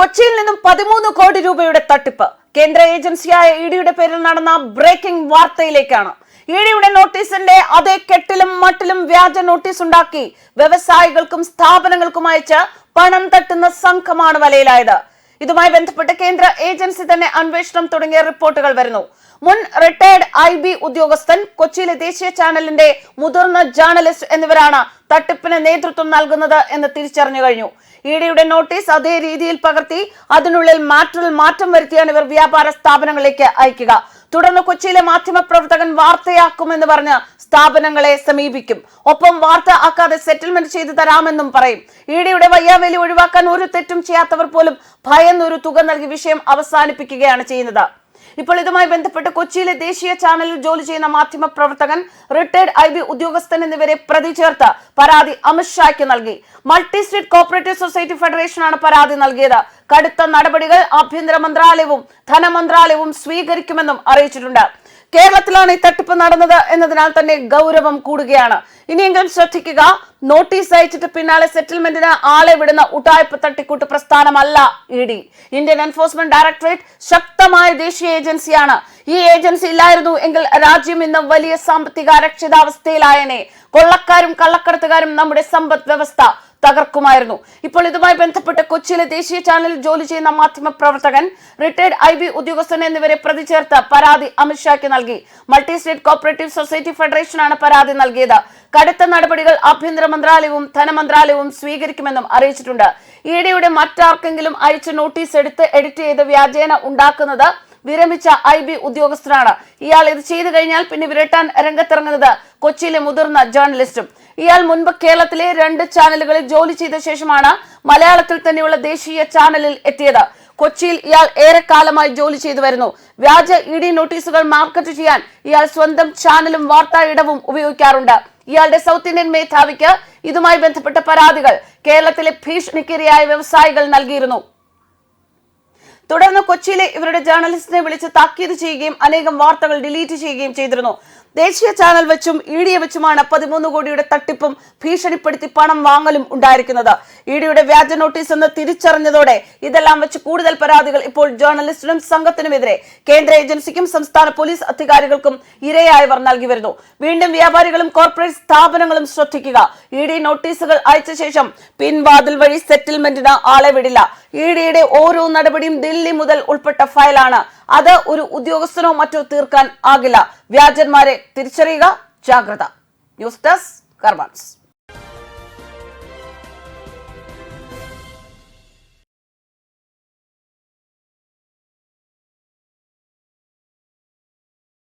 കൊച്ചിയിൽ നിന്നും പതിമൂന്ന് കോടി രൂപയുടെ തട്ടിപ്പ്. കേന്ദ്ര ഏജൻസിയായ ഇഡിയുടെ പേരിൽ നടന്ന ബ്രേക്കിംഗ് വാർത്തയിലേക്കാണ്. ഇഡിയുടെ നോട്ടീസിന്റെ അതേ കെട്ടിലും മട്ടിലും വ്യാജ നോട്ടീസ് ഉണ്ടാക്കി വ്യവസായികൾക്കും സ്ഥാപനങ്ങൾക്കും അയച്ച് പണം തട്ടുന്ന സംഘമാണ് വലയിലായത്. ഇതുമായി ബന്ധപ്പെട്ട് കേന്ദ്ര ഏജൻസി തന്നെ അന്വേഷണം തുടങ്ങിയ റിപ്പോർട്ടുകൾ വരുന്നു. മുൻ റിട്ടയർഡ് ഐ ബി ഉദ്യോഗസ്ഥൻ കൊച്ചിയിലെ ദേശീയ ചാനലിന്റെ മുതിർന്ന ജേർണലിസ്റ്റ് എന്നിവരാണ് തട്ടിപ്പിന് നേതൃത്വം നൽകുന്നത് എന്ന് തിരിച്ചറിഞ്ഞു കഴിഞ്ഞു. ഇഡിയുടെ നോട്ടീസ് അതേ രീതിയിൽ പകർത്തി അതിനുള്ളിൽ മാറ്റിൽ മാറ്റം വരുത്തിയാണ് ഇവർ വ്യാപാര സ്ഥാപനങ്ങളിലേക്ക് അയക്കുക. തുടർന്ന് കൊച്ചിയിലെ മാധ്യമപ്രവർത്തകൻ വാർത്തയാക്കുമെന്ന് പറഞ്ഞ് സ്ഥാപനങ്ങളെ സമീപിക്കും. ഒപ്പം വാർത്ത ആക്കാതെ സെറ്റിൽമെന്റ് ചെയ്തു തരാമെന്നും പറയും. ഇഡിയുടെ വയ്യാവേലി ഒഴിവാക്കാൻ ഒരു തെറ്റും ചെയ്യാത്തവർ പോലും ഭയന്നൊരു തുക നൽകി വിഷയം അവസാനിപ്പിക്കുകയാണ് ചെയ്യുന്നത്. ഇപ്പോൾ ഇതുമായി ബന്ധപ്പെട്ട് കൊച്ചിയിലെ ദേശീയ ചാനലിൽ ജോലി ചെയ്യുന്ന മാധ്യമ പ്രവർത്തകൻ റിട്ടയർഡ് ഐ ബി ഉദ്യോഗസ്ഥൻ എന്നിവരെ പ്രതി ചേർത്ത് പരാതി അമിത്ഷായ്ക്ക് നൽകി. മൾട്ടി സ്റ്റേറ്റ് കോപ്പറേറ്റീവ് സൊസൈറ്റി ഫെഡറേഷനാണ് പരാതി നൽകിയത്. കടുത്ത നടപടികൾ ആഭ്യന്തര മന്ത്രാലയവും ധനമന്ത്രാലയവും സ്വീകരിക്കുമെന്നും അറിയിച്ചിട്ടുണ്ട്. കേരളത്തിലാണ് ഈ തട്ടിപ്പ് നടന്നത് എന്നതിനാൽ തന്നെ ഗൗരവം കൂടുകയാണ്. ഇനിയെങ്കിലും ശ്രദ്ധിക്കുക നോട്ടീസ് അയച്ചിട്ട് പിന്നാലെ സെറ്റിൽമെന്റിന് ആളെ വിടുന്ന ഉടായ്പ തട്ടിക്കൂട്ട് പ്രസ്ഥാനമല്ല E D. Indian enforcement directorate ശക്തമായ ദേശീയ ഏജൻസിയാണ്. ഈ ഏജൻസി ഇല്ലായിരുന്നു എങ്കിൽ രാജ്യം ഇന്ന് വലിയ സാമ്പത്തിക അരക്ഷിതാവസ്ഥയിലായനെ. കൊള്ളക്കാരും കള്ളക്കടത്തുകാരും നമ്മുടെ സമ്പദ് വ്യവസ്ഥ. തകർക്കുമായിരുന്നു. ഇപ്പോൾ ഇതുമായി ബന്ധപ്പെട്ട് കൊച്ചിയിലെ ദേശീയ ചാനലിൽ ജോലി ചെയ്യുന്ന മാധ്യമ പ്രവർത്തകൻ റിട്ടയർഡ് ഐ ബി ഉദ്യോഗസ്ഥൻ എന്നിവരെ പ്രതി ചേർത്ത് പരാതി അമിത്ഷാക്ക് നൽകി. മൾട്ടി സ്റ്റേറ്റ് കോപ്പറേറ്റീവ് സൊസൈറ്റി ഫെഡറേഷനാണ് പരാതി നൽകിയത്. കടുത്ത നടപടികൾ ആഭ്യന്തര മന്ത്രാലയവും ധനമന്ത്രാലയവും സ്വീകരിക്കുമെന്നും അറിയിച്ചിട്ടുണ്ട്. ഇഡിയുടെ മറ്റാർക്കെങ്കിലും അയച്ച നോട്ടീസ് എടുത്ത് എഡിറ്റ് ചെയ്ത് വ്യാജേന ഉണ്ടാക്കുന്നത് വിരമിച്ച ഐ ബി ഉദ്യോഗസ്ഥനാണ്. ഇയാൾ ഇത് ചെയ്തു കഴിഞ്ഞാൽ പിന്നെ വിരട്ടാൻ രംഗത്തിറങ്ങുന്നത് കൊച്ചിയിലെ മുതിർന്ന ജേർണലിസ്റ്റും ഇയാൾ മുൻപ് കേരളത്തിലെ രണ്ട് ചാനലുകളിൽ ജോലി ചെയ്ത ശേഷമാണ് മലയാളത്തിൽ തന്നെയുള്ള ദേശീയ ചാനലിൽ എത്തിയത്. കൊച്ചിയിൽ ഇയാൾ ഏറെക്കാലമായി ജോലി ചെയ്തു വരുന്നു. വ്യാജ ഇ ഡി നോട്ടീസുകൾ മാർക്കറ്റ് ചെയ്യാൻ ഇയാൾ സ്വന്തം ചാനലും വാർത്താ ഇടവും ഉപയോഗിക്കാറുണ്ട്. ഇയാളുടെ സൗത്ത് ഇന്ത്യൻ മേധാവിക്ക് ഇതുമായി ബന്ധപ്പെട്ട പരാതികൾ കേരളത്തിലെ ഭീഷണിക്കിരയായ വ്യവസായികൾ നൽകിയിരുന്നു. തുടർന്ന് കൊച്ചിയിലെ ഇവരുടെ ജേർണലിസ്റ്റിനെ വിളിച്ച് താക്കീത് ചെയ്യുകയും അനേകം വാർത്തകൾ ഡിലീറ്റ് ചെയ്യുകയും ചെയ്തിരുന്നു. ദേശീയ ചാനൽ വെച്ചും ഇ ഡിയെ വെച്ചുമാണ് പതിമൂന്ന് കോടിയുടെ തട്ടിപ്പും ഭീഷണിപ്പെടുത്തി പണം വാങ്ങലും ഉണ്ടായിരിക്കുന്നത്. ഇ ഡിയുടെ വ്യാജ നോട്ടീസ് എന്ന് തിരിച്ചറിഞ്ഞതോടെ ഇതെല്ലാം വെച്ച് കൂടുതൽ പരാതികൾ ഇപ്പോൾ ജേർണലിസ്റ്റിനും സംഘത്തിനുമെതിരെ. കേന്ദ്ര ഏജൻസിക്കും സംസ്ഥാന പോലീസ് അധികാരികൾക്കും ഇരയായവർ നൽകി വരുന്നു. വീണ്ടും വ്യാപാരികളും കോർപ്പറേറ്റ് സ്ഥാപനങ്ങളും ശ്രദ്ധിക്കുക. ഇ ഡി നോട്ടീസുകൾ അയച്ച ശേഷം പിൻവാതിൽ വഴി സെറ്റിൽമെന്റിന് ആളെ വിടില്ല. ഇ ഡിയുടെ ഓരോ നടപടിയും ദില്ലി മുതൽ ഉൾപ്പെട്ട ഫയലാണ്. അത് ഒരു ഉദ്യോഗസ്ഥനോ മറ്റോ തീർക്കാൻ ആകില്ല. വ്യാജന്മാരെ തിരിച്ചറിയുക ജാഗ്രത. News desk കർമാൻസ്.